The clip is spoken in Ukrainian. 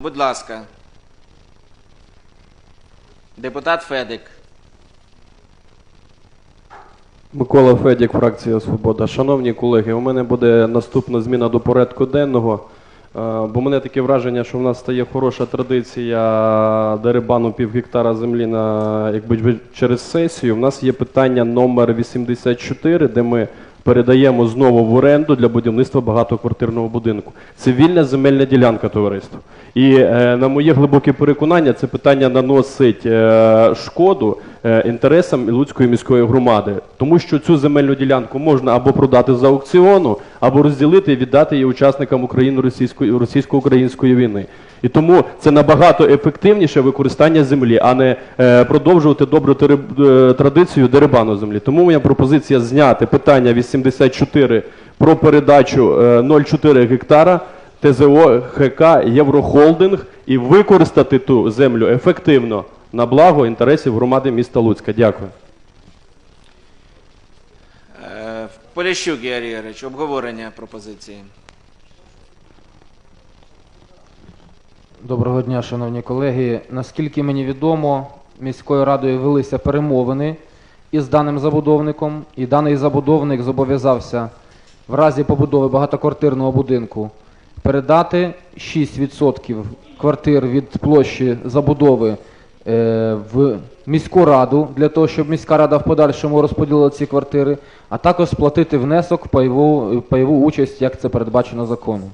Будь ласка. Депутат Федик. Микола Федік, фракція Свобода. Шановні колеги, у мене буде наступна зміна до порядку денного. Е, Бо мене таке враження, що в нас стає хороша традиція дерибану пів гектара землі на якби через сесію. У нас є питання номер 84, де ми передаємо знову в оренду для будівництва багатоквартирного будинку. Це вільна земельна ділянка товариства. І е, на моє глибоке переконання, це питання наносить е, шкоду інтересам Луцької міської громади, тому що цю земельну ділянку можна або продати за аукціону, або розділити і віддати її учасникам Україно-російської російсько-української війни. І тому це набагато ефективніше використання землі, а не е, продовжувати добру е, традицію дерибану землі. Тому моя пропозиція зняти питання 84 про передачу е, 0,4 гектара ТЗО ХК Єврохолдинг і використати ту землю ефективно на благо інтересів громади міста Луцька. Дякую. Е, Поліщук Георгій Ігорович, обговорення пропозиції. Доброго дня, шановні колеги. Наскільки мені відомо, міською радою велися перемовини із даним забудовником, і даний забудовник зобов'язався в разі побудови багатоквартирного будинку передати 6% квартир від площі забудови в міську раду для того, щоб міська рада в подальшому розподілила ці квартири, а також сплатити внесок в пайову, пайову участь, як це передбачено законом.